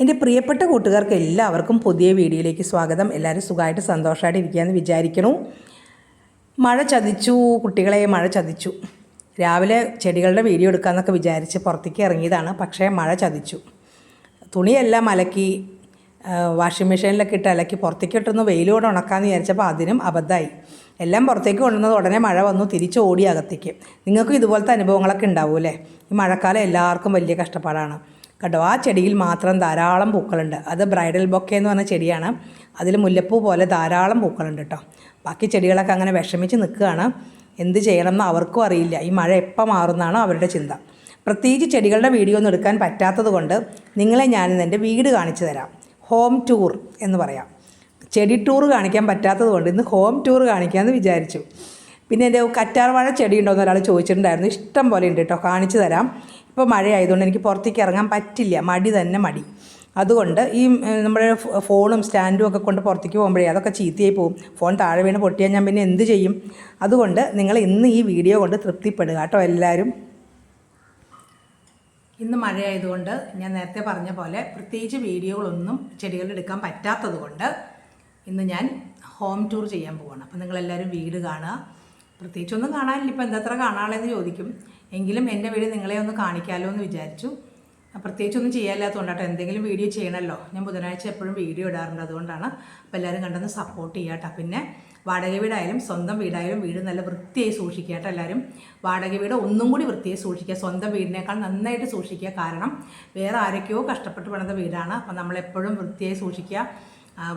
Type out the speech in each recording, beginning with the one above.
എന്റെ പ്രിയപ്പെട്ട കൂട്ടുകാർക്ക് എല്ലാവർക്കും പുതിയ വീഡിയോയിലേക്ക് സ്വാഗതം. എല്ലാവരും സുഖമായിട്ട് സന്തോഷമായിട്ട് ഇരിക്കുകയെന്ന് വിചാരിക്കുന്നു മഴ ചതിച്ചു കുട്ടികളെ മഴ ചതിച്ചു. രാവിലെ ചെടികളുടെ വീഡിയോ എടുക്കാമെന്നൊക്കെ വിചാരിച്ച് പുറത്തേക്ക് ഇറങ്ങിയതാണ്. പക്ഷേ മഴ ചതിച്ചു. തുണിയെല്ലാം അലക്കി വാഷിംഗ് മെഷീനിലൊക്കെ ഇട്ട് അലക്കി പുറത്തേക്ക് ഇട്ടൊന്ന് വെയിലോടെ ഉണക്കാമെന്ന് വിചാരിച്ചപ്പോൾ അതിനും അബദ്ധമായി എല്ലാം പുറത്തേക്ക് കൊണ്ടുവന്നത് ഉടനെ മഴ വന്നു തിരിച്ച് ഓടി അകത്തേക്ക്. നിങ്ങൾക്കും ഇതുപോലത്തെ അനുഭവങ്ങളൊക്കെ ഉണ്ടാവും അല്ലേ ഈ മഴക്കാലം എല്ലാവർക്കും വലിയ കഷ്ടപ്പാടാണ്. കേട്ടോ ആ ചെടിയിൽ മാത്രം ധാരാളം പൂക്കളുണ്ട്. അത് ബ്രൈഡൽ ബൊക്കെ എന്ന് പറഞ്ഞ ചെടിയാണ്. അതിൽ മുല്ലപ്പൂ പോലെ ധാരാളം പൂക്കളുണ്ട് കേട്ടോ. ബാക്കി ചെടികളൊക്കെ അങ്ങനെ വിഷമിച്ച് നിൽക്കുകയാണ്. എന്ത് ചെയ്യണമെന്ന് അവർക്കും അറിയില്ല. ഈ മഴ എപ്പോൾ മാറുന്നതാണോ അവരുടെ ചിന്ത. പ്രത്യേകിച്ച് ചെടികളുടെ വീഡിയോ ഒന്നും എടുക്കാൻ പറ്റാത്തത് കൊണ്ട് നിങ്ങളെ ഞാനിന്ന് എന്റെ വീട് കാണിച്ചു തരാം. ഹോം ടൂർ എന്ന് പറയാം. ചെടി ടൂർ കാണിക്കാൻ പറ്റാത്തത് കൊണ്ട് ഇന്ന് ഹോം ടൂർ കാണിക്കാമെന്ന് വിചാരിച്ചു. പിന്നെ എന്റെ കറ്റാർവാഴ ചെടി ഉണ്ടോ എന്ന് ഒരാൾ ചോദിച്ചിട്ടുണ്ടായിരുന്നു. ഇഷ്ടം പോലെ ഉണ്ട് കേട്ടോ കാണിച്ചു തരാം. ഇപ്പോൾ മഴയായതുകൊണ്ട് എനിക്ക് പുറത്തേക്ക് ഇറങ്ങാൻ പറ്റില്ല. മടി തന്നെ മടി. അതുകൊണ്ട് ഈ നമ്മുടെ ഫോണും സ്റ്റാൻഡും ഒക്കെ കൊണ്ട് പുറത്തേക്ക് പോകുമ്പോഴേ അതൊക്കെ ചീത്തയായി പോകും ഫോൺ താഴെ വീണ് പൊട്ടിയാൽ ഞാൻ പിന്നെ എന്ത് ചെയ്യും? അതുകൊണ്ട് നിങ്ങൾ ഇന്ന് ഈ വീഡിയോ കൊണ്ട് തൃപ്തിപ്പെടുക കേട്ടോ എല്ലാവരും. ഇന്ന് മഴയായതുകൊണ്ട് ഞാൻ നേരത്തെ പറഞ്ഞ പോലെ പ്രത്യേകിച്ച് വീഡിയോകളൊന്നും ചെടികൾ എടുക്കാൻ പറ്റാത്തത് കൊണ്ട് ഇന്ന് ഞാൻ ഹോം ടൂർ ചെയ്യാൻ പോവാണ്. അപ്പോൾ നിങ്ങളെല്ലാവരും വീട് കാണുക. പ്രത്യേകിച്ചൊന്നും കാണാനില്ല. ഇപ്പോൾ എന്താ അത്ര കാണാനുള്ളതെന്ന് ചോദിക്കും. എങ്കിലും എന്റെ വീട് നിങ്ങളെ ഒന്ന് കാണിക്കാമല്ലോ എന്ന് വിചാരിച്ചു. പ്രത്യേകിച്ചൊന്നും ചെയ്യാനില്ലാത്തതുകൊണ്ടാട്ടോ. എന്തെങ്കിലും വീഡിയോ ചെയ്യണമല്ലോ ഞാൻ ബുധനാഴ്ച എപ്പോഴും വീഡിയോ ഇടാറുണ്ട്. അതുകൊണ്ടാണ് അപ്പോൾ എല്ലാവരും കണ്ടെന്ന് സപ്പോർട്ട് ചെയ്യാട്ടോ. പിന്നെ വാടക വീടായാലും സ്വന്തം വീടായാലും വീട് നല്ല വൃത്തിയായി സൂക്ഷിക്കുക കേട്ടോ എല്ലാവരും. വാടക വീട് ഒന്നും കൂടി വൃത്തിയായി സൂക്ഷിക്കുക. സ്വന്തം വീടിനേക്കാൾ നന്നായിട്ട് സൂക്ഷിക്കുക. കാരണം വേറെ ആരൊക്കെയോ കഷ്ടപ്പെട്ട് പണിത വീടാണ്. അപ്പം നമ്മളെപ്പോഴും വൃത്തിയായി സൂക്ഷിക്കുക.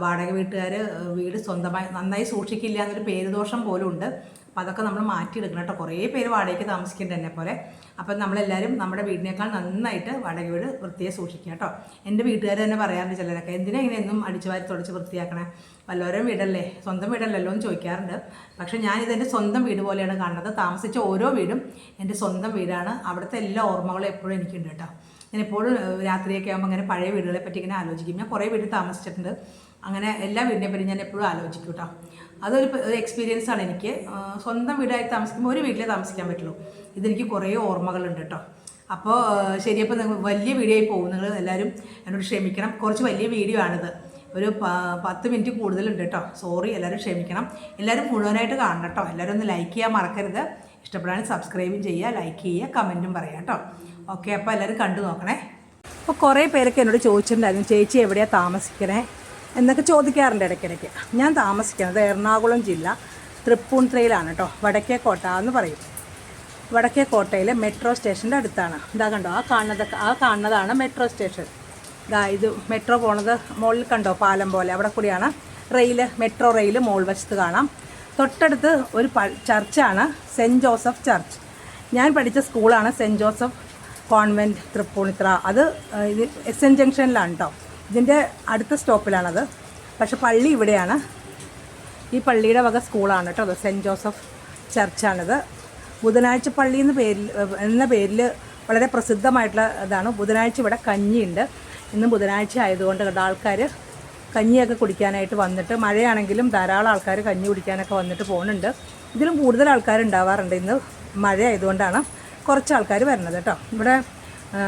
വാടക വീട്ടുകാർ വീട് സ്വന്തമായി നന്നായി സൂക്ഷിക്കില്ല എന്നൊരു പേരുദോഷം പോലും ഉണ്ട് അപ്പോൾ അതൊക്കെ നമ്മൾ മാറ്റിയെടുക്കണം കേട്ടോ. കുറേ പേര് വാടകയ്ക്ക് താമസിക്കുന്നുണ്ട് എന്നെ പോലെ. അപ്പം നമ്മളെല്ലാവരും നമ്മുടെ വീടിനേക്കാൾ നന്നായിട്ട് വാടക വീട് വൃത്തിയെ സൂക്ഷിക്കുക കേട്ടോ. എന്റെ വീട്ടുകാർ തന്നെ പറയാറുണ്ട് ചിലരൊക്കെ എന്തിനാ ഇങ്ങനെ എന്നും അടിച്ചു വാരി തുടച്ച് വൃത്തിയാക്കണേ? വല്ലവരും വീടല്ലേ? സ്വന്തം വീടല്ലല്ലോ? എന്ന് ചോദിക്കാറുണ്ട്. പക്ഷേ ഞാനിത് എന്റെ സ്വന്തം വീട് പോലെയാണ് കാണുന്നത്. താമസിച്ച ഓരോ വീടും എന്റെ സ്വന്തം വീടാണ്. അവിടുത്തെ എല്ലാ ഓർമ്മകളും എപ്പോഴും എനിക്കുണ്ട് കേട്ടോ. ഞാൻ എപ്പോഴും രാത്രിയൊക്കെ ആകുമ്പോൾ അങ്ങനെ പഴയ വീടുകളെ പറ്റി ഇങ്ങനെ ആലോചിക്കും. ഞാൻ കുറേ വീട് താമസിച്ചിട്ടുണ്ട്. അങ്ങനെ എല്ലാ വീടിനെ പറ്റി ഞാൻ എപ്പോഴും ആലോചിക്കും കേട്ടോ. അതൊരു ഒരു എക്സ്പീരിയൻസ് ആണ് എനിക്ക്. സ്വന്തം വീടായി താമസിക്കുമ്പോൾ ഒരു വീട്ടിലേ താമസിക്കാൻ പറ്റുള്ളൂ. ഇതെനിക്ക് കുറേ ഓർമ്മകളുണ്ട് കേട്ടോ അപ്പോൾ ശരി അപ്പോൾ നിങ്ങൾ വലിയ വീഡിയോ ആയി പോകും. നിങ്ങൾ എല്ലാവരും എന്നോട് ക്ഷമിക്കണം. കുറച്ച് വലിയ വീഡിയോ ആണിത്. ഒരു പത്ത് മിനിറ്റ് കൂടുതലുണ്ട് കേട്ടോ സോറി എല്ലാവരും ക്ഷമിക്കണം. എല്ലാവരും മുഴുവനായിട്ട് കാണണം കേട്ടോ എല്ലാവരും ഒന്ന് ലൈക്ക് ചെയ്യാൻ മറക്കരുത്. ഇഷ്ടപ്പെടാനും സബ്സ്ക്രൈബും ചെയ്യുക ലൈക്ക് ചെയ്യുക കമന്റും പറയാം കേട്ടോ ഓക്കെ അപ്പോൾ എല്ലാവരും കണ്ടു നോക്കണേ. അപ്പോൾ കുറേ പേരൊക്കെ എന്നോട് ചോദിച്ചിട്ടുണ്ടായിരുന്നു ചേച്ചി എവിടെയാണ് താമസിക്കണേ? എന്നൊക്കെ ചോദിക്കാറുണ്ട് ഇടയ്ക്കിടയ്ക്ക്. ഞാൻ താമസിക്കുന്നത് എറണാകുളം ജില്ല തൃപ്പൂണിത്തുറയിലാണ് കേട്ടോ വടക്കേക്കോട്ട എന്ന് പറയും. വടക്കേക്കോട്ടയിലെ മെട്രോ സ്റ്റേഷന്റെ അടുത്താണ്. ഇതാ കണ്ടോ ആ കാണുന്നത് ആ കാണുന്നതാണ് മെട്രോ സ്റ്റേഷൻ. ഇതാ ഇത് മെട്രോ പോണത് മുകളിൽ കണ്ടോ പാലം പോലെ. അവിടെ കൂടിയാണ് റെയിൽ മെട്രോ റെയിൽ മുകൾ വശത്ത് കാണാം. തൊട്ടടുത്ത് ഒരു ചർച്ചാണ് സെന്റ് ജോസഫ് ചർച്ച്. ഞാൻ പഠിച്ച സ്കൂളാണ് സെന്റ് ജോസഫ് കോൺവെന്റ് തൃപ്പൂണിത്ര അത് ഇത് എസ് എൻ ജംഗ്ഷനിലാണ് കേട്ടോ ഇതിന്റെ അടുത്ത സ്റ്റോപ്പിലാണത്. പക്ഷെ പള്ളി ഇവിടെയാണ്. ഈ പള്ളിയുടെ വക സ്കൂളാണ് കേട്ടോ അത്. സെന്റ് ജോസഫ് ചർച്ചാണിത്. ബുധനാഴ്ച പള്ളി എന്ന പേരിൽ എന്ന പേരിൽ വളരെ പ്രസിദ്ധമായിട്ടുള്ള ഇതാണ്. ബുധനാഴ്ച ഇവിടെ കഞ്ഞിയുണ്ട്. ഇന്ന് ബുധനാഴ്ച ആയതുകൊണ്ട് കേട്ടോ ആൾക്കാർ കഞ്ഞിയൊക്കെ കുടിക്കാനായിട്ട് വന്നിട്ട് മഴയാണെങ്കിലും ധാരാളം ആൾക്കാർ കഞ്ഞി കുടിക്കാനൊക്കെ വന്നിട്ട് പോകുന്നുണ്ട് ഇതിലും കൂടുതൽ ആൾക്കാർ ഉണ്ടാവാറുണ്ട് ഇന്ന് മഴ ആയതുകൊണ്ടാണ് കുറച്ച് ആൾക്കാർ വരുന്നത് കേട്ടോ. ഇവിടെ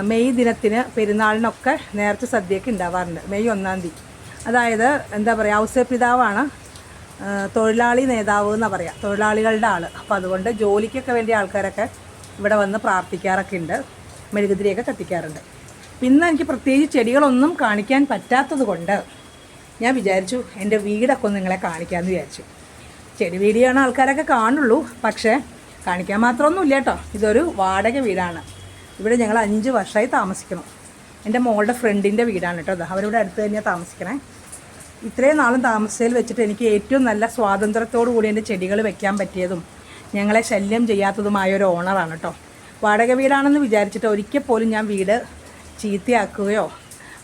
മെയ് ദിനത്തിന് പെരുന്നാളിനൊക്കെ നേരത്തെ സദ്യയൊക്കെ ഉണ്ടാവാറുണ്ട്. മെയ് ഒന്നാം തീയതി. അതായത് എന്താ പറയുക ഔസേ പിതാവാണ് തൊഴിലാളി നേതാവ് എന്നാണ് പറയുക തൊഴിലാളികളുടെ ആൾ അപ്പോൾ അതുകൊണ്ട് ജോലിക്കൊക്കെ വേണ്ടി ആൾക്കാരൊക്കെ ഇവിടെ വന്ന് പ്രാർത്ഥിക്കാറൊക്കെ ഉണ്ട് മെഴുകുതിരിയൊക്കെ കത്തിക്കാറുണ്ട്. പിന്നെ എനിക്ക് പ്രത്യേകിച്ച് ചെടികളൊന്നും കാണിക്കാൻ പറ്റാത്തത് കൊണ്ട് ഞാൻ വിചാരിച്ചു എന്റെ വീടൊക്കെ ഒന്ന് നിങ്ങളെ കാണിക്കാമെന്ന് വിചാരിച്ചു. ചെടി വീടിയാണ് ആൾക്കാരൊക്കെ കാണുള്ളൂ പക്ഷേ കാണിക്കാൻ മാത്രമൊന്നുമില്ല കേട്ടോ. ഇതൊരു വാടക വീടാണ്. ഇവിടെ ഞങ്ങൾ അഞ്ച് വർഷമായി താമസിക്കണം എന്റെ മോളുടെ ഫ്രണ്ടിന്റെ വീടാണ് കേട്ടോ അത് അവരിവിടെ അടുത്ത് തന്നെയാണ് താമസിക്കണേ. ഇത്രയും നാളും താമസിച്ചതിൽ വെച്ചിട്ട് എനിക്ക് ഏറ്റവും നല്ല സ്വാതന്ത്ര്യത്തോടു കൂടി എന്റെ ചെടികൾ വെക്കാൻ പറ്റിയതും ഞങ്ങളെ ശല്യം ചെയ്യാത്തതുമായ ഒരു ഓണറാണ് കേട്ടോ. വാടക വീടാണെന്ന് വിചാരിച്ചിട്ട് ഒരിക്കൽ പോലും ഞാൻ വീട് ചീത്തയാക്കുകയോ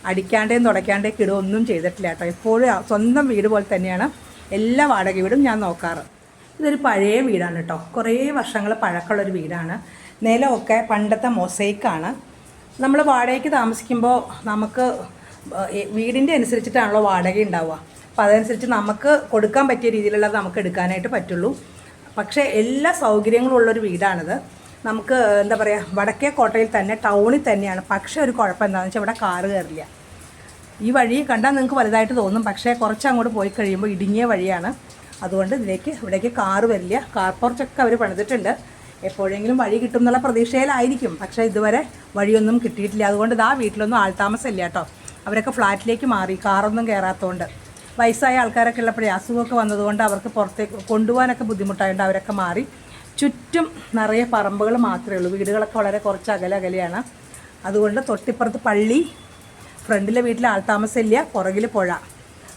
അടിക്കാണ്ടേയും തുടയ്ക്കാണ്ടേയും ഇടുകയോ ഒന്നും ചെയ്തിട്ടില്ല കേട്ടോ. എപ്പോഴും സ്വന്തം വീട് പോലെ തന്നെയാണ് എല്ലാ വാടക വീടും ഞാൻ നോക്കാറ്. ഇതൊരു പഴയ വീടാണ് കേട്ടോ. കുറേ വർഷങ്ങൾ പഴക്കമുള്ളൊരു വീടാണ്. നിലമൊക്കെ പണ്ടത്തെ മൊസൈക്കാണ്. നമ്മൾ വാടകയ്ക്ക് താമസിക്കുമ്പോൾ നമുക്ക് വീടിന്റെ അനുസരിച്ചിട്ടാണല്ലോ വാടക ഉണ്ടാവുക. അപ്പോൾ അതനുസരിച്ച് നമുക്ക് കൊടുക്കാൻ പറ്റിയ രീതിയിലുള്ളത് നമുക്ക് എടുക്കാനായിട്ട് പറ്റുള്ളൂ. പക്ഷേ എല്ലാ സൗകര്യങ്ങളും ഉള്ളൊരു വീടാണിത്. നമുക്ക് എന്താ പറയുക വടക്കേ കോട്ടയിൽ തന്നെ ടൗണിൽ തന്നെയാണ്. പക്ഷേ ഒരു കുഴപ്പം എന്താണെന്ന് വെച്ചാൽ ഇവിടെ കാറ് കയറില്ല. ഈ വഴി കണ്ടാൽ നിങ്ങൾക്ക് വലുതായിട്ട് തോന്നും. പക്ഷേ കുറച്ച് അങ്ങോട്ട് പോയി കഴിയുമ്പോൾ ഇടുങ്ങിയ വഴിയാണ്. അതുകൊണ്ട് ഇതിലേക്ക് ഇവിടേക്ക് കാറ് വരില്ല. കാർ പോർച്ചൊക്കെ അവർ പണിതിട്ടുണ്ട്. എപ്പോഴെങ്കിലും വഴി കിട്ടും എന്നുള്ള പ്രതീക്ഷയിലായിരിക്കും. പക്ഷേ ഇതുവരെ വഴിയൊന്നും കിട്ടിയിട്ടില്ല. അതുകൊണ്ട് ഇതാ വീട്ടിലൊന്നും ആൾതാമസമില്ല കേട്ടോ. അവരൊക്കെ ഫ്ലാറ്റിലേക്ക് മാറി. കാറൊന്നും കയറാത്തതുകൊണ്ട് വയസ്സായ ആൾക്കാരൊക്കെ ഉള്ളപ്പോഴേ അസുഖമൊക്കെ വന്നതുകൊണ്ട് അവർക്ക് പുറത്തേക്ക് കൊണ്ടുപോകാനൊക്കെ ബുദ്ധിമുട്ടായതുകൊണ്ട് അവരൊക്കെ മാറി. ചുറ്റും നിറയെ പറമ്പുകൾ മാത്രമേ ഉള്ളൂ. വീടുകളൊക്കെ വളരെ കുറച്ച് അകലെ അകലെയാണ് അതുകൊണ്ട് തൊട്ടിപ്പുറത്ത് പള്ളി ഫ്രണ്ടിലെ വീട്ടിൽ ആൾതാമസമില്ല പുറകിൽ പുഴ.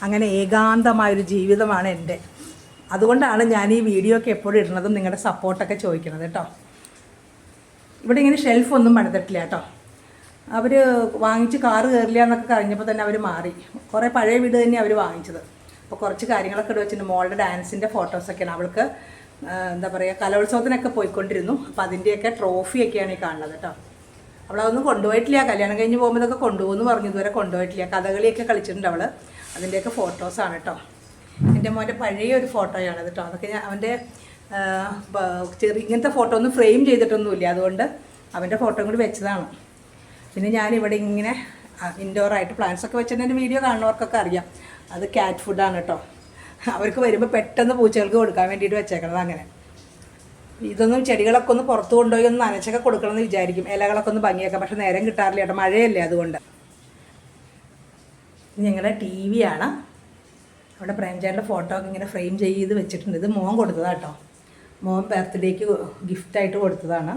അങ്ങനെ ഏകാന്തമായൊരു ജീവിതമാണ് എന്റെ. അതുകൊണ്ടാണ് ഞാൻ ഈ വീഡിയോ ഒക്കെ എപ്പോഴും ഇടുന്നതും നിങ്ങളുടെ സപ്പോർട്ടൊക്കെ ചോദിക്കുന്നത് കേട്ടോ. ഇവിടെ ഇങ്ങനെ ഷെൽഫ് ഒന്നും പണിതിട്ടില്ല കേട്ടോ. അവർ വാങ്ങിച്ച് കാറ് കയറില്ല എന്നൊക്കെ കഴിഞ്ഞപ്പോൾ തന്നെ അവർ മാറി. കുറേ പഴയ വീട് തന്നെയാണ് അവർ വാങ്ങിച്ചത്. അപ്പോൾ കുറച്ച് കാര്യങ്ങളൊക്കെ ഇട്ട് വെച്ചിട്ടുണ്ട്. മോളുടെ ഡാൻസിന്റെ ഫോട്ടോസൊക്കെയാണ് അവൾക്ക് എന്താ പറയുക കലോത്സവത്തിനൊക്കെ പോയിക്കൊണ്ടിരുന്നു. അപ്പോൾ അതിന്റെയൊക്കെ ട്രോഫിയൊക്കെയാണ് ഈ കാണുന്നത് കേട്ടോ. അവളതൊന്നും കൊണ്ടുപോയിട്ടില്ല. കല്യാണം കഴിഞ്ഞ് പോകുമ്പോൾ ഇതൊക്കെ കൊണ്ടുപോകുമെന്ന് പറഞ്ഞു. ഇതുവരെ കൊണ്ടുപോയിട്ടില്ല. കഥകളിയൊക്കെ കളിച്ചിട്ടുണ്ട് അവൾ അതിന്റെയൊക്കെ ഫോട്ടോസാണ് കേട്ടോ. എന്റെ മോന്റെ പഴയ ഒരു ഫോട്ടോയാണ് കേട്ടോ. അതൊക്കെ ഞാൻ അവന്റെ ചെറിയ ഇങ്ങനത്തെ ഫോട്ടോ ഒന്നും ഫ്രെയിം ചെയ്തിട്ടൊന്നുമില്ല. അതുകൊണ്ട് അവന്റെ ഫോട്ടോ കൂടി വെച്ചതാണ്. പിന്നെ ഞാനിവിടെ ഇങ്ങനെ ഇൻഡോറായിട്ട് പ്ലാന്റ്സ് ഒക്കെ വെച്ചിട്ട് എന്റെ വീഡിയോ കാണുന്നവർക്കൊക്കെ അറിയാം. അത് ക്യാറ്റ് ഫുഡാണ് കേട്ടോ. അവർക്ക് വരുമ്പോൾ പെട്ടെന്ന് പൂച്ചകൾക്ക് കൊടുക്കാൻ വേണ്ടിയിട്ട് വെച്ചേക്കണത് അങ്ങനെ. ഇതൊന്നും ചെടികളൊക്കെ ഒന്ന് പുറത്ത് കൊണ്ടുപോയി ഒന്ന് നനച്ചൊക്കെ കൊടുക്കണം എന്ന് വിചാരിക്കും. ഇലകളൊക്കെ ഒന്ന് ഭംഗിയാക്കാം പക്ഷെ നേരം കിട്ടാറില്ല കേട്ടോ. മഴയല്ലേ അതുകൊണ്ട്. ഞങ്ങളുടെ ടി വി ആണ്. അവിടെ പ്രേംചാന്റെ ഫോട്ടോ ഒക്കെ ഇങ്ങനെ ഫ്രെയിം ചെയ്ത് വെച്ചിട്ടുണ്ട്. ഇത് മോൻ കൊടുത്തതാണ് കേട്ടോ മോൻ ബർത്ത്ഡേക്ക് ഗിഫ്റ്റായിട്ട് കൊടുത്തതാണ്.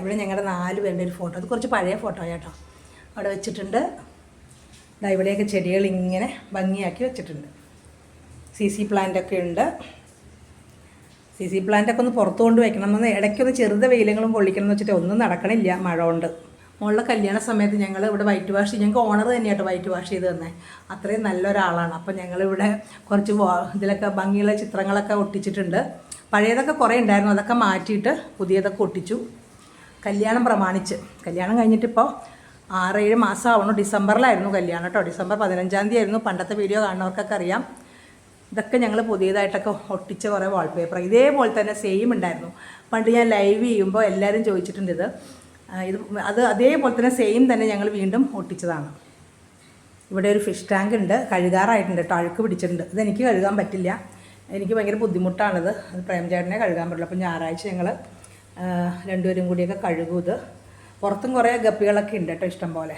ഇവിടെ ഞങ്ങളുടെ നാല് പേരുടെ ഒരു ഫോട്ടോ അത് കുറച്ച് പഴയ ഫോട്ടോ കേട്ടോ അവിടെ വെച്ചിട്ടുണ്ട്. ഇവിടെയൊക്കെ ചെടികൾ ഇങ്ങനെ ഭംഗിയാക്കി വെച്ചിട്ടുണ്ട്. സി സി പ്ലാന്റൊക്കെ ഉണ്ട്. സി സി പ്ലാന്റൊക്കെ ഒന്ന് പുറത്ത് കൊണ്ട് വെക്കണം. എന്ന് ഇടയ്ക്കൊന്ന് ചെറുത് വെയിലങ്ങളും കൊള്ളിക്കണം എന്ന് വെച്ചിട്ട് ഒന്നും നടക്കണില്ല മഴ കൊണ്ട് മോളുടെ കല്യാണ സമയത്ത് ഞങ്ങൾ ഇവിടെ വൈറ്റ് വാഷ് ഞങ്ങൾക്ക് ഓണർ തന്നെയായിട്ട് വൈറ്റ് വാഷ് ചെയ്ത് തന്നെ. അത്രയും നല്ലൊരാളാണ്. അപ്പോൾ ഞങ്ങളിവിടെ കുറച്ച് ഇതിലൊക്കെ ഭംഗിയുള്ള ചിത്രങ്ങളൊക്കെ ഒട്ടിച്ചിട്ടുണ്ട്. പഴയതൊക്കെ കുറേ ഉണ്ടായിരുന്നു. അതൊക്കെ മാറ്റിയിട്ട് പുതിയതൊക്കെ ഒട്ടിച്ചു. കല്യാണം പ്രമാണിച്ച്. കല്യാണം കഴിഞ്ഞിട്ടിപ്പോൾ ആറേഴ് മാസം ആവണം ഡിസംബറിലായിരുന്നു കല്യാണം കേട്ടോ. ഡിസംബർ പതിനഞ്ചാം തീയതി ആയിരുന്നു. പണ്ടത്തെ വീഡിയോ കാണുന്നവർക്കൊക്കെ അറിയാം. ഇതൊക്കെ ഞങ്ങൾ പുതിയതായിട്ടൊക്കെ ഒട്ടിച്ച കുറേ വാൾപേപ്പർ ഇതേപോലെ തന്നെ സെയിം ഉണ്ടായിരുന്നു. പണ്ട് ഞാൻ ലൈവ് ചെയ്യുമ്പോൾ എല്ലാവരും ചോദിച്ചിട്ടുണ്ട് ഇത്. ഇത് അത് അതേപോലെ തന്നെ സെയിം തന്നെ ഞങ്ങൾ വീണ്ടും ഒട്ടിച്ചതാണ്. ഇവിടെ ഒരു ഫിഷ് ടാങ്ക് ഉണ്ട്. കഴുകാറായിട്ടുണ്ട് കേട്ടോ അഴുക്ക് പിടിച്ചിട്ടുണ്ട്. ഇതെനിക്ക് കഴുകാൻ പറ്റില്ല. എനിക്ക് ഭയങ്കര ബുദ്ധിമുട്ടാണിത്. അത് പ്രേംചേട്ടനെ കഴുകാൻ പറ്റില്ല അപ്പോൾ ഞായറാഴ്ച ഞങ്ങൾ രണ്ടുപേരും കൂടിയൊക്കെ കഴുകും ഇത്. പുറത്തും കുറേ ഗപ്പികളൊക്കെ ഉണ്ട് കേട്ടോ ഇഷ്ടം പോലെ.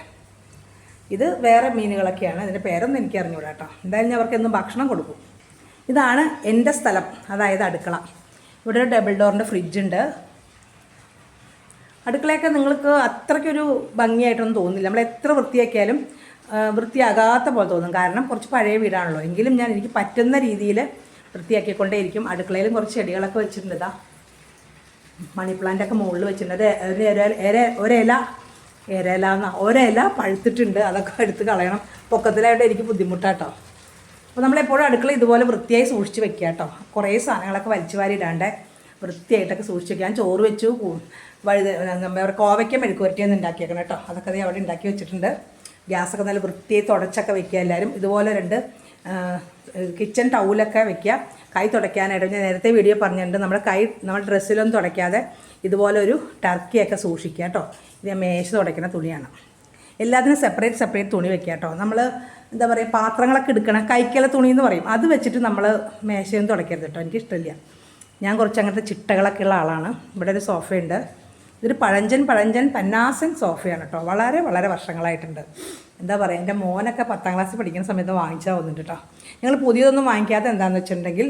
ഇത് വേറെ മീനുകളൊക്കെയാണ്. അതിന്റെ പേരൊന്നും എനിക്ക് അറിഞ്ഞൂടാ കേട്ടോ എന്തായാലും ഞാൻ അവർക്ക് എന്നും ഭക്ഷണം കൊടുക്കും. ഇതാണ് എന്റെ സ്ഥലം. അതായത് അടുക്കള. ഇവിടെ ഒരു ഡബിൾ ഡോറിന്റെ ഫ്രിഡ്ജുണ്ട് അടുക്കളയൊക്കെ നിങ്ങൾക്ക് അത്രയ്ക്കൊരു ഭംഗിയായിട്ടൊന്നും തോന്നുന്നില്ല. നമ്മൾ എത്ര വൃത്തിയാക്കിയാലും വൃത്തിയാകാത്ത പോലെ തോന്നും. കാരണം കുറച്ച് പഴയ വീടാണല്ലോ. എങ്കിലും ഞാൻ എനിക്ക് പറ്റുന്ന രീതിയിൽ വൃത്തിയാക്കിക്കൊണ്ടേയിരിക്കും. അടുക്കളയിലും കുറച്ച് ചെടികളൊക്കെ വെച്ചിട്ടുണ്ട് ഇതാ മണി പ്ലാന്റ് ഒക്കെ മുകളിൽ വെച്ചിട്ടുണ്ട്. ഒരു ഇര- ഒരില ഇരല എന്ന. ഒരില പഴുത്തിട്ടുണ്ട്. അതൊക്കെ എടുത്ത് കളയണം. പൊക്കത്തിലായിട്ട് എനിക്ക് ബുദ്ധിമുട്ടാട്ടോ. അപ്പോൾ നമ്മളെപ്പോഴും അടുക്കള ഇതുപോലെ വൃത്തിയായി സൂക്ഷിച്ച് വെക്കുക കേട്ടോ. കുറേ സാധനങ്ങളൊക്കെ വലിച്ചു വാരി ഇടാണ്ട്. വൃത്തിയായിട്ടൊക്കെ സൂക്ഷിച്ച് വെക്കുക ഞാൻ ചോറ് വെച്ചു വഴുത കോവയ്ക്ക മെഴുക്കുവരട്ടിയൊന്നും ഉണ്ടാക്കിയേക്കണം കേട്ടോ. അതൊക്കെ അവിടെ ഉണ്ടാക്കി വെച്ചിട്ടുണ്ട്. ഗ്യാസൊക്കെ നല്ല വൃത്തിയായി തുടച്ചൊക്കെ വെക്കുക എല്ലാവരും. ഇതുപോലെ രണ്ട് കിച്ചൺ ടൗലൊക്കെ വെക്കുക. കൈ തുടയ്ക്കാനായിട്ട് ഞാൻ നേരത്തെ വീഡിയോ പറഞ്ഞിട്ടുണ്ട്. നമ്മുടെ കൈ നമ്മുടെ ഡ്രസ്സിലൊന്നും തുടയ്ക്കാതെ ഇതുപോലെ ഒരു ടർക്കിയൊക്കെ സൂക്ഷിക്കുക കേട്ടോ. ഇത് മേശ തുടയ്ക്കുന്ന തുണിയാണ്. എല്ലാത്തിനും സെപ്പറേറ്റ് സെപ്പറേറ്റ് തുണി വെക്കുക കേട്ടോ. നമ്മൾ എന്താ പറയുക പാത്രങ്ങളൊക്കെ എടുക്കണം കൈക്കല തുണി എന്ന് പറയും. അത് വെച്ചിട്ട് നമ്മൾ മേശയൊന്നും തുടയ്ക്കരുത് കേട്ടോ. എനിക്കിഷ്ടമില്ല. ഞാൻ കുറച്ച് അങ്ങനത്തെ ചിട്ടകളൊക്കെ ഉള്ള ആളാണ്. ഇവിടെ ഒരു സോഫയുണ്ട്. ഇതൊരു പഴഞ്ചൻ പഴഞ്ചൻ പന്നാസൻ സോഫയാണ് കേട്ടോ വളരെ വളരെ വർഷങ്ങളായിട്ടുണ്ട്. എന്താ പറയുക എന്റെ മോനൊക്കെ പത്താം ക്ലാസ്സിൽ പഠിക്കുന്ന സമയത്ത് വാങ്ങിച്ചാൽ വന്നിട്ട് കേട്ടോ ഞങ്ങൾ പുതിയതൊന്നും വാങ്ങിക്കാതെ എന്താണെന്ന് വെച്ചിട്ടുണ്ടെങ്കിൽ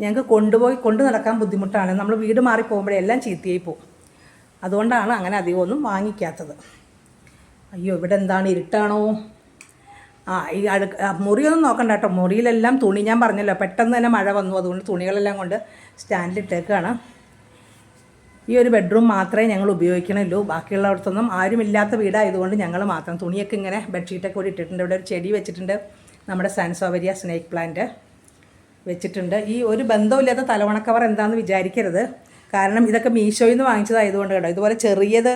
ഞങ്ങൾക്ക് കൊണ്ടുപോയി കൊണ്ടു നടക്കാൻ ബുദ്ധിമുട്ടാണ്. നമ്മൾ വീട് മാറി പോകുമ്പോഴേ എല്ലാം ചീത്തയായി പോകും. അതുകൊണ്ടാണ് അങ്ങനെ അധികമൊന്നും വാങ്ങിക്കാത്തത്. അയ്യോ ഇവിടെ എന്താണ് ഇരുട്ടാണോ? ആ ഈ അടു മുറിയൊന്നും നോക്കണ്ട കേട്ടോ. മുറിയിലെല്ലാം തുണി ഞാൻ പറഞ്ഞല്ലോ പെട്ടെന്ന് തന്നെ മഴ വന്നു. അതുകൊണ്ട് തുണികളെല്ലാം കൊണ്ട് സ്റ്റാൻഡിലിട്ടേക്കാണ്. ഈ ഒരു ബെഡ്റൂം മാത്രമേ ഞങ്ങൾ ഉപയോഗിക്കണുള്ളൂ. ബാക്കിയുള്ളയിടത്തൊന്നും ആരുമില്ലാത്ത വീടായതുകൊണ്ട് ഞങ്ങൾ മാത്രം തുണിയൊക്കെ ഇങ്ങനെ ബെഡ്ഷീറ്റൊക്കെ കൂടി ഇട്ടിട്ടുണ്ട്. ഇവിടെ ഒരു ചെടി വെച്ചിട്ടുണ്ട് നമ്മുടെ സാൻസോവരിയ സ്നേക്ക് പ്ലാന്റ് വെച്ചിട്ടുണ്ട്. ഈ ഒരു ബന്ധമില്ലാത്ത തലവണക്കവർ കവർ എന്താണെന്ന് വിചാരിക്കരുത്. കാരണം ഇതൊക്കെ മീഷോയിൽ നിന്ന് വാങ്ങിച്ചതായതുകൊണ്ട് കേട്ടോ. ഇതുപോലെ ചെറിയത്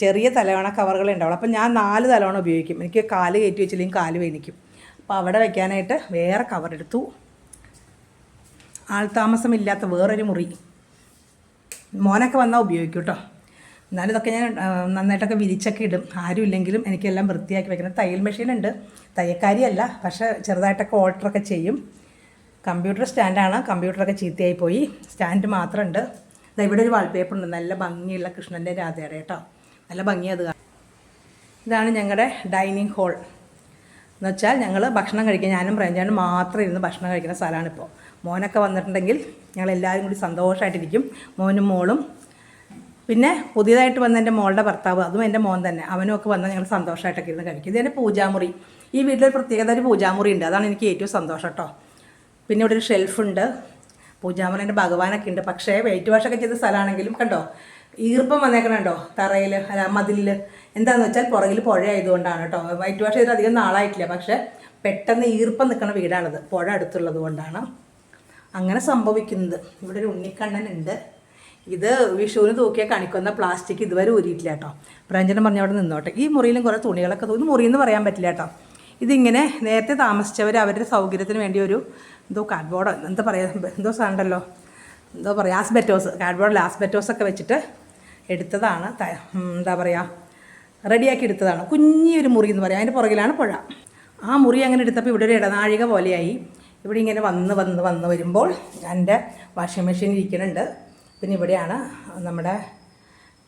ചെറിയ തലവണ കവറുകൾ ഉണ്ടാവുള്ളൂ. അപ്പം ഞാൻ നാല് തലവണ ഉപയോഗിക്കും. എനിക്ക് കാൽ കയറ്റി വെച്ചില്ലെങ്കിൽ കാൽ വേനിക്കും. അപ്പോൾ അവിടെ വയ്ക്കാനായിട്ട് വേറെ കവർ എടുത്തു. ആൾതാമസമില്ലാത്ത വേറൊരു മുറി. മോനൊക്കെ വന്നാൽ ഉപയോഗിക്കും കേട്ടോ. എന്നാലും ഇതൊക്കെ ഞാൻ നന്നായിട്ടൊക്കെ വിരിച്ചൊക്കെ ഇടും. ആരും ഇല്ലെങ്കിലും എനിക്കെല്ലാം വൃത്തിയാക്കി വെക്കണം. തയ്യൽ മെഷീനുണ്ട്. തയ്യക്കാരിയല്ല പക്ഷേ ചെറുതായിട്ടൊക്കെ ഓൾട്ടറൊക്കെ ചെയ്യും. കമ്പ്യൂട്ടർ സ്റ്റാൻഡാണ്. കമ്പ്യൂട്ടറൊക്കെ ചീത്തയായി പോയി സ്റ്റാൻഡ് മാത്രമുണ്ട്. ഇവിടെ ഒരു വാൾപേപ്പർ ഉണ്ട് നല്ല ഭംഗിയുള്ള കൃഷ്ണന്റെ രാധയുടെ കേട്ടോ. നല്ല ഭംഗിയത്. ഇതാണ് ഞങ്ങളുടെ ഡൈനിങ് ഹോൾ. എന്ന് വെച്ചാൽ ഞങ്ങൾ ഭക്ഷണം കഴിക്കാൻ ഞാനും പ്രേഞ്ചാനും മാത്രം ഇരുന്ന് ഭക്ഷണം കഴിക്കുന്ന സ്ഥലമാണ് ഇപ്പോൾ മോനൊക്കെ വന്നിട്ടുണ്ടെങ്കിൽ ഞങ്ങൾ എല്ലാവരും കൂടി സന്തോഷമായിട്ടിരിക്കും മോനും മോളും. പിന്നെ പുതിയതായിട്ട് വന്ന എന്റെ മോളുടെ ഭർത്താവ് അതും എന്റെ മോൻ തന്നെ. അവനും ഒക്കെ വന്നാൽ ഞങ്ങൾ സന്തോഷമായിട്ടൊക്കെ ഇരുന്ന് കഴിക്കും. ഇത് പൂജാമുറി. ഈ വീട്ടിലൊരു പ്രത്യേകത ഒരു പൂജാമുറി ഉണ്ട്. അതാണ് എനിക്ക് ഏറ്റവും സന്തോഷം കേട്ടോ പിന്നെ ഇവിടെ ഒരു ഷെൽഫുണ്ട്. പൂജാമുറി എന്റെ ഭഗവാനൊക്കെ ഉണ്ട്. പക്ഷേ വെയിറ്റ് വാഷൊക്കെ ചെയ്ത സ്ഥലമാണെങ്കിലും കണ്ടോ? ഈർപ്പം വന്നേക്കണുണ്ടോ? തറയിൽ അല്ല മതിലിൽ എന്താണെന്ന് വെച്ചാൽ പുറകിൽ പുഴ ആയതുകൊണ്ടാണ് കേട്ടോ. വൈറ്റ് വാഷ് ചെയ്തിട്ട് അധികം നാളായിട്ടില്ല. പക്ഷേ പെട്ടെന്ന് ഈർപ്പം നിൽക്കുന്ന വീടാണിത്. പുഴ അടുത്തുള്ളത് കൊണ്ടാണ്. അങ്ങനെ സംഭവിക്കുന്നത്. ഇവിടെ ഒരു ഉണ്ണിക്കണ്ണൻ ഉണ്ട്. ഇത് വിഷുവിന് തൂക്കിയ കണിക്കുന്ന പ്ലാസ്റ്റിക് ഇതുവരെ ഊരിയിട്ടില്ല കേട്ടോ. പ്രഞ്ജനം പറഞ്ഞ അവിടെ നിന്നോട്ടെ. ഈ മുറിയിലും കുറേ തുണികളൊക്കെ തൂക്കി. മുറിയെന്ന് പറയാൻ പറ്റില്ല കേട്ടോ. ഇതിങ്ങനെ നേരത്തെ താമസിച്ചവർ അവരുടെ സൗകര്യത്തിന് വേണ്ടി ഒരു എന്തോ കാർഡ്ബോർഡ് എന്താ പറയുക എന്തോ സാണ്ടല്ലോ എന്തോ പറയുക ആസ്ബെറ്റോസ് കാർഡ്ബോർഡിൽ ആസ്ബെറ്റോസ് ഒക്കെ വെച്ചിട്ട് എടുത്തതാണ്. എന്താ പറയുക റെഡിയാക്കി എടുത്തതാണ്. കുഞ്ഞിയൊരു മുറി എന്ന് പറയാം. അതിന്റെ പുറകിലാണ് പുഴ. ആ മുറി അങ്ങനെ എടുത്തപ്പോൾ ഇവിടെ ഒരു ഇടനാഴിക പോലെയായി. ഇവിടെ ഇങ്ങനെ വന്ന് വന്ന് വന്ന് വരുമ്പോൾ എന്റെ വാഷിംഗ് മെഷീൻ ഇരിക്കുന്നുണ്ട്. പിന്നെ ഇവിടെയാണ് നമ്മുടെ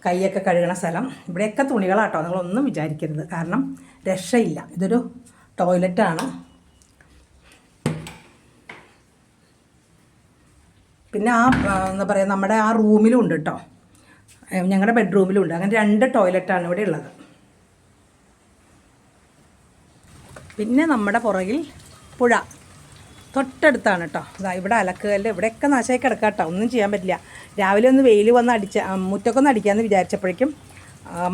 കൈയൊക്കെ കഴുകണ സ്ഥലം. ഇവിടെയൊക്കെ തുണികളാട്ടോ. നിങ്ങളൊന്നും വിചാരിക്കരുത്. കാരണം രക്ഷയില്ല. ഇതൊരു ടോയ്ലറ്റാണ്. പിന്നെ ആ എന്താ പറയുക നമ്മുടെ ആ റൂമിലും ഉണ്ട് കേട്ടോ ഞങ്ങളുടെ ബെഡ്റൂമിലുണ്ട്. അങ്ങനെ രണ്ട് ടോയ്ലറ്റാണ് ഇവിടെ ഉള്ളത് പിന്നെ നമ്മുടെ പുറകിൽ പുഴ. തൊട്ടടുത്താണ് കേട്ടോ ഇതാ ഇവിടെ അലക്കുകല്ല്. ഇവിടെയൊക്കെ നാശമായി കിടക്കാം കേട്ടോ ഒന്നും ചെയ്യാൻ പറ്റില്ല. രാവിലെ ഒന്ന് വെയിൽ വന്ന് അടിച്ച ആ, മുറ്റൊക്കെ ഒന്ന് അടിക്കാമെന്ന് വിചാരിച്ചപ്പോഴേക്കും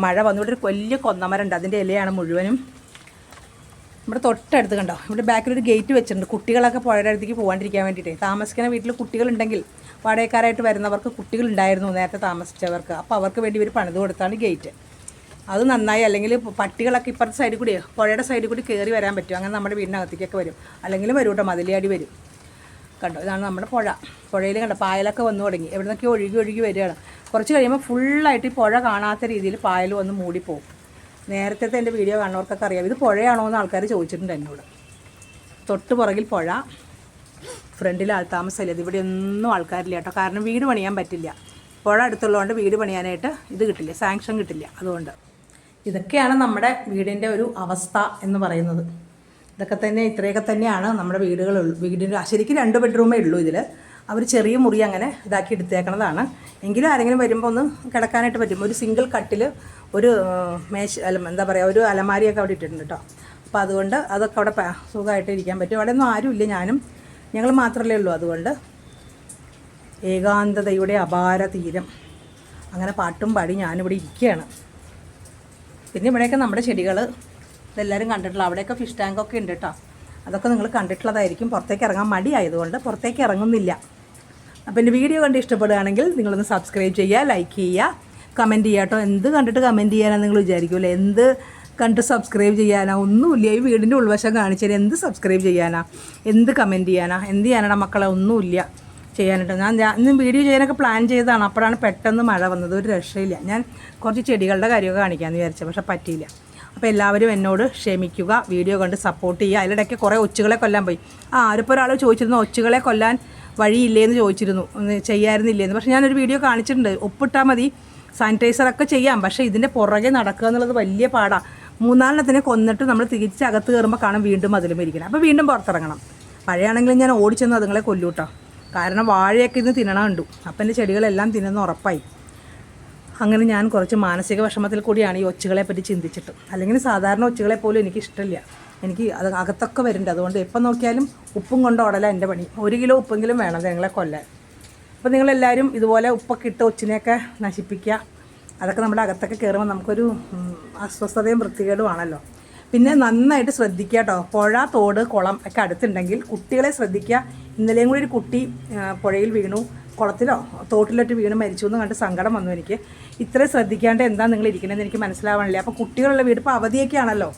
മഴ വന്നു. ഇവിടെ ഒരു വലിയ കൊന്നമരം ഉണ്ട് അതിന്റെ ഇലയാണ് മുഴുവനും. ഇവിടെ തൊട്ടടുത്ത് കണ്ടോ? ഇവിടെ ബാക്കിൽ ഒരു ഗേറ്റ് വെച്ചിട്ടുണ്ട്. കുട്ടികളൊക്കെ പുഴയുടെ അടുത്തേക്ക് പോകാണ്ടിരിക്കാൻ വേണ്ടിയിട്ട്. താമസിക്കുന്ന വീട്ടിൽ കുട്ടികളുണ്ടെങ്കിൽ വാടകക്കാരായിട്ട് വരുന്നവർക്ക് കുട്ടികളുണ്ടായിരുന്നു നേരത്തെ താമസിച്ചവർക്ക്. അപ്പോൾ അവർക്ക് വേണ്ടി ഇവർ പണിത് കൊടുത്താണ് ഗേറ്റ്. അത് നന്നായി അല്ലെങ്കിൽ പട്ടികളൊക്കെ ഇപ്പുറത്തെ സൈഡിൽ കൂടി പുഴയുടെ സൈഡിൽ കൂടി കയറി വരാൻ പറ്റും. അങ്ങനെ നമ്മുടെ വീടിനകത്തേക്കൊക്കെ വരും. അല്ലെങ്കിൽ വരും കേട്ടോ മതിലിയാടി വരും. കണ്ടോ? ഇതാണ് നമ്മുടെ പുഴ. പുഴയിൽ കണ്ടോ പായലൊക്കെ വന്നു തുടങ്ങി. എവിടെ നിന്നൊക്കെ ഒഴുകി ഒഴുകി വരികയാണ്. കുറച്ച് കഴിയുമ്പോൾ ഫുള്ളായിട്ട് ഈ പുഴ കാണാത്ത രീതിയിൽ പായൽ വന്ന് മൂടിപ്പോവും. നേരത്തെ എന്റെ വീഡിയോ കാണുന്നവർക്കൊക്കെ അറിയാം. ഇത് പുഴയാണോ എന്ന് ആൾക്കാർ ചോദിച്ചിട്ടുണ്ട് എന്നോട്. തൊട്ട് പുറകിൽ പുഴ. ഫ്രണ്ടിൽ ആൾ താമസമില്ല? ഇത് ഇവിടെ ഒന്നും ആൾക്കാരില്ല കേട്ടോ. കാരണം വീട് പണിയാൻ പറ്റില്ല. പുഴ അടുത്തുള്ളതുകൊണ്ട് വീട് പണിയാനായിട്ട് ഇത് കിട്ടില്ല സാങ്ഷൻ കിട്ടില്ല അതുകൊണ്ട്. ഇതൊക്കെയാണ് നമ്മുടെ വീടിന്റെ ഒരു അവസ്ഥ എന്ന് പറയുന്നത്. ഇതൊക്കെ തന്നെ ഇത്രയൊക്കെ തന്നെയാണ് നമ്മുടെ വീടുകളുള്ളൂ വീടിന്റെ ശരിക്കും രണ്ട് ബെഡ്റൂമേ ഉള്ളൂ ഇതിൽ അവർ ചെറിയ മുറി അങ്ങനെ ഇതാക്കി എടുത്തേക്കണതാണ്. എങ്കിലും ആരെങ്കിലും വരുമ്പോൾ ഒന്ന് കിടക്കാനായിട്ട് പറ്റും. ഒരു സിംഗിൾ കട്ടിൽ ഒരു മേശ അല്ല എന്താ പറയുക ഒരു അലമാരിയൊക്കെ അവിടെ ഇട്ടിട്ടുണ്ട് കേട്ടോ. അപ്പോൾ അതുകൊണ്ട് അതൊക്കെ അവിടെ സുഖമായിട്ട് ഇരിക്കാൻ പറ്റും. അവിടെ ഒന്നും ആരുമില്ല ഞാനും ഞങ്ങൾ മാത്രമല്ലേ ഉള്ളൂ അതുകൊണ്ട്. ഏകാന്തതയുടെ അപാര തീരം. അങ്ങനെ പാട്ടും പാടി ഞാനിവിടെ ഇരിക്കുകയാണ്. പിന്നെ ഇവിടെയൊക്കെ നമ്മുടെ ചെടികൾ ഇതെല്ലാവരും കണ്ടിട്ടുള്ള അവിടെയൊക്കെ ഫിഷ് ടാങ്കൊക്കെ ഉണ്ട് കേട്ടോ അതൊക്കെ നിങ്ങൾ കണ്ടിട്ടുള്ളതായിരിക്കും. പുറത്തേക്ക് ഇറങ്ങാൻ മടിയായതുകൊണ്ട് പുറത്തേക്ക് ഇറങ്ങുന്നില്ല. അപ്പോൾ എന്റെ വീഡിയോ കണ്ട് ഇഷ്ടപ്പെടുകയാണെങ്കിൽ നിങ്ങളൊന്ന് സബ്സ്ക്രൈബ് ചെയ്യുക ലൈക്ക് ചെയ്യുക കമന്റ് ചെയ്യാം കേട്ടോ എന്ത് കണ്ടിട്ട് കമന്റ് ചെയ്യാനാണ് നിങ്ങൾ വിചാരിക്കുമല്ലോ എന്ത് കണ്ട് സബ്സ്ക്രൈബ് ചെയ്യാനാ. ഒന്നുമില്ല ഈ വീടിന്റെ ഉൾവശം കാണിച്ചാൽ എന്ത് സബ്സ്ക്രൈബ് ചെയ്യാനാ? എന്ത് കമന്റ് ചെയ്യാനാ? എന്ത് ചെയ്യാനാണ് മക്കളെ? ഒന്നുമില്ല ചെയ്യാനായിട്ട്. ഞാൻ ഇന്ന് വീഡിയോ ചെയ്യാനൊക്കെ പ്ലാൻ ചെയ്തതാണ്. അപ്പോഴാണ് പെട്ടെന്ന് മഴ വന്നത്. ഒരു രക്ഷയില്ല. ഞാൻ കുറച്ച് ചെടികളുടെ കാര്യമൊക്കെ കാണിക്കാമെന്ന് വിചാരിച്ചത് പക്ഷേ പറ്റിയില്ല. അപ്പോൾ എല്ലാവരും എന്നോട് ക്ഷമിക്കുക. വീഡിയോ കണ്ട് സപ്പോർട്ട് ചെയ്യുക. അതിലിടയ്ക്ക് കുറേ ഒച്ചുകളെ കൊല്ലാൻ പോയി. ആ ആരിപ്പോൾ ഒരാൾ ചോദിച്ചിരുന്നു ഒച്ചുകളെ കൊല്ലാൻ വഴിയില്ലേന്ന് ചോദിച്ചിരുന്നു. ഒന്ന് ചെയ്യായിരുന്നില്ലേന്ന്. പക്ഷേ ഞാനൊരു വീഡിയോ കാണിച്ചിട്ടുണ്ട്. ഒപ്പിട്ടാൽ മതി. സാനിറ്റൈസറൊക്കെ ചെയ്യാം. പക്ഷേ ഇതിന്റെ പുറകെ നടക്കുക എന്നുള്ളത് വലിയ പാടാണ് മൂന്നാലെണ്ണത്തിനെ കൊന്നിട്ട് നമ്മൾ തിരിച്ച് അകത്ത് കയറുമ്പോൾ കാണും വീണ്ടും അതിലും ഇരിക്കണം. അപ്പോൾ വീണ്ടും പുറത്തിറങ്ങണം. പഴയാണെങ്കിലും ഞാൻ ഓടിച്ചെന്ന് അതുങ്ങളെ കൊല്ലൂട്ടോ. കാരണം വാഴയൊക്കെ ഇന്ന് തിന്നണം കണ്ടു. അപ്പം എന്റെ ചെടികളെല്ലാം തിന്നുന്ന ഉറപ്പായി. അങ്ങനെ ഞാൻ കുറച്ച് മാനസിക വിഷമത്തിൽ കൂടിയാണ് ഈ ഒച്ചുകളെ പറ്റി ചിന്തിച്ചിട്ട്. അല്ലെങ്കിൽ സാധാരണ ഒച്ചുകളെ പോലും എനിക്ക് ഇഷ്ടമില്ല എനിക്ക് അത് അകത്തൊക്കെ വരുന്നുണ്ട് അതുകൊണ്ട് എപ്പം നോക്കിയാലും ഉപ്പും കൊണ്ട് ഓടല എന്റെ പണി. ഒരു കിലോ ഉപ്പെങ്കിലും വേണം നിങ്ങളെ കൊല്ലാൻ. അപ്പോൾ നിങ്ങളെല്ലാവരും ഇതുപോലെ ഉപ്പൊക്കെ ഇട്ട് ഒച്ചിനെയൊക്കെ നശിപ്പിക്കുക. അതൊക്കെ നമ്മുടെ അകത്തൊക്കെ കയറുമ്പോൾ നമുക്കൊരു അസ്വസ്ഥതയും വൃത്തികേടുമാണല്ലോ പിന്നെ നന്നായിട്ട് ശ്രദ്ധിക്കുക കേട്ടോ പുഴ തോട് കുളം ഒക്കെ അടുത്തുണ്ടെങ്കിൽ കുട്ടികളെ ശ്രദ്ധിക്കുക. ഇന്നലെയും കൂടി ഒരു കുട്ടി പുഴയിൽ വീണു. കുളത്തിലോ തോട്ടിലോട്ട് വീണ് മരിച്ചു എന്ന് കണ്ട് സങ്കടം വന്നു എനിക്ക്. ഇത്രയും ശ്രദ്ധിക്കാണ്ട് എന്താ നിങ്ങൾ ഇരിക്കണമെന്ന് എനിക്ക് മനസ്സിലാവണില്ല. അപ്പോൾ കുട്ടികളുള്ള വീട് ഇപ്പോൾ അവധിയൊക്കെ ആണല്ലോ.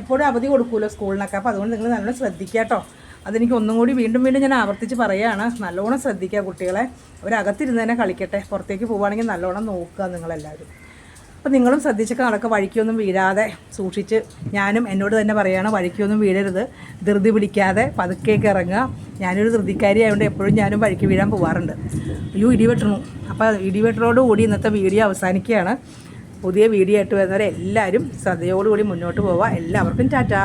എപ്പോഴും അവധി കൊടുക്കുമല്ലോ സ്കൂളിനൊക്കെ. അപ്പോൾ അതുകൊണ്ട് നിങ്ങൾ നല്ലോണം ശ്രദ്ധിക്കുക കേട്ടോ അതെനിക്ക് ഒന്നും കൂടി വീണ്ടും വീണ്ടും ഞാൻ ആവർത്തിച്ച് പറയുകയാണ്. നല്ലോണം ശ്രദ്ധിക്കുക കുട്ടികളെ. അവരകത്തിരുന്ന് തന്നെ കളിക്കട്ടെ. പുറത്തേക്ക് പോവുകയാണെങ്കിൽ നല്ലോണം നോക്കുക നിങ്ങളെല്ലാവരും. അപ്പം നിങ്ങളും ശ്രദ്ധിച്ചൊക്കെ നടക്കുക വഴിക്കൊന്നും വീഴാതെ സൂക്ഷിച്ച് ഞാനും എന്നോട് തന്നെ പറയുകയാണ് വഴിക്കൊന്നും വീഴരുത്. ധൃതി പിടിക്കാതെ പതുക്കേക്ക് ഇറങ്ങുക. ഞാനൊരു ധൃതിക്കാരി ആയതുകൊണ്ട് എപ്പോഴും ഞാനും വഴിക്ക് വീഴാൻ പോവാറുണ്ട്. അയ്യോ ഇടിവെട്ടണു അപ്പോൾ ഇടിവെട്ടലോട് കൂടി ഇന്നത്തെ വീഡിയോ അവസാനിക്കുകയാണ്. പുതിയ വീഡിയോ ആയിട്ട് വരുന്നവരെ എല്ലാവരും ശ്രദ്ധയോടുകൂടി മുന്നോട്ട് പോവുക. എല്ലാവർക്കും ടാറ്റാ.